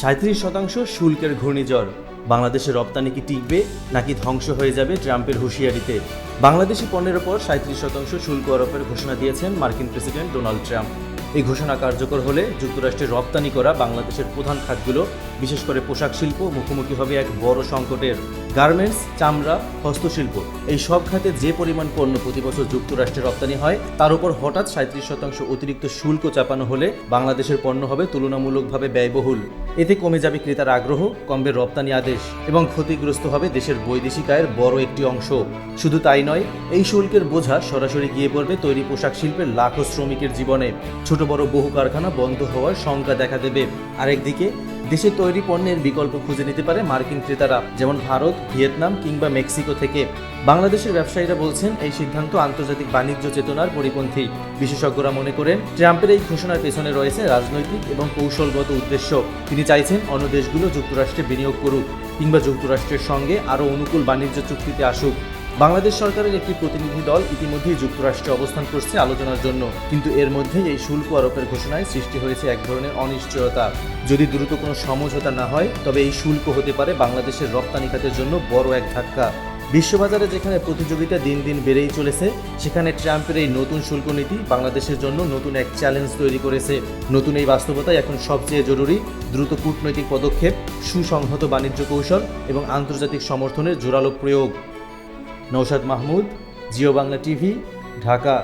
সাঁত্রিশ শতাংশ শুল্কের ঘূর্ণিঝড়। বাংলাদেশের রপ্তানি কি টিকবে, নাকি ধ্বংস হয়ে যাবে ট্রাম্পের হুঁশিয়ারিতে? বাংলাদেশি পণ্যের ওপর সাঁত্রিশ শতাংশ শুল্ক আরোপের ঘোষণা দিয়েছেন মার্কিন প্রেসিডেন্ট ডোনাল্ড ট্রাম্প। এই ঘোষণা কার্যকর হলে যুক্তরাষ্ট্রের রপ্তানি করা বাংলাদেশের প্রধান খাতগুলো বিশেষ করে পোশাক শিল্প, মুখোমুখি হবে এক বড় সংকটের। গার্মেন্টস, চামড়া, হস্তশিল্প, এই সব খাতে যে পরিমাণ পণ্য প্রতি বছর যুক্তরাষ্ট্রে রপ্তানি হয়, তার উপর হঠাৎ সাঁত্রিশ শতাংশ অতিরিক্ত শুল্ক চাপানো হলে বাংলাদেশের পণ্য হবে তুলনামূলকভাবে ব্যয়বহুল। এতে কমে যাবে ক্রেতার আগ্রহ, কমবে রপ্তানি আদেশ এবং ক্ষতিগ্রস্ত হবে দেশের বৈদেশিক আয়ের বড় একটি অংশ। শুধু তাই নয়, এই শুল্কের বোঝা সরাসরি গিয়ে পড়বে তৈরি পোশাক শিল্পের লাখো শ্রমিকের জীবনে। ছোট বড় বহু কারখানা বন্ধ হওয়ার শঙ্কা দেখা দেবে। আরেকদিকে দেশে তৈরি পণ্যের বিকল্প খুঁজে নিতে পারে মার্কিন ক্রেতারা, যেমন ভারত, ভিয়েতনাম কিংবা মেক্সিকো থেকে। বাংলাদেশের ব্যবসায়ীরা বলছেন, এই সিদ্ধান্ত আন্তর্জাতিক বাণিজ্য চেতনার পরিপন্থী। বিশেষজ্ঞরা মনে করেন, ট্রাম্পের এই ঘোষণার পেছনে রয়েছে রাজনৈতিক এবং কৌশলগত উদ্দেশ্য। তিনি চাইছেন অন্য দেশগুলো যুক্তরাষ্ট্রে বিনিয়োগ করুক কিংবা যুক্তরাষ্ট্রের সঙ্গে আরও অনুকূল বাণিজ্য চুক্তিতে আসুক। বাংলাদেশ সরকারের একটি প্রতিনিধি দল ইতিমধ্যেই যুক্তরাষ্ট্রে অবস্থান করছে আলোচনার জন্য। কিন্তু এর মধ্যেই এই শুল্ক আরোপের ঘোষণায় সৃষ্টি হয়েছে এক ধরনের অনিশ্চয়তা। যদি দ্রুত কোনো সমঝোতা না হয়, তবে এই শুল্ক হতে পারে বাংলাদেশের রপ্তানি খাতের জন্য বড় এক ধাক্কা। বিশ্ববাজারে যেখানে প্রতিযোগিতা দিন দিন বেড়েই চলেছে, সেখানে ট্রাম্পের এই নতুন শুল্ক নীতি বাংলাদেশের জন্য নতুন এক চ্যালেঞ্জ তৈরি করেছে। নতুন এই বাস্তবতায় এখন সবচেয়ে জরুরি। দ্রুত কূটনৈতিক পদক্ষেপ, সুসংহত বাণিজ্য কৌশল এবং আন্তর্জাতিক সমর্থনের জোরালো প্রয়োগ। নৌশাদ মাহমুদ জিও বাংলা টিভি ঢাকা।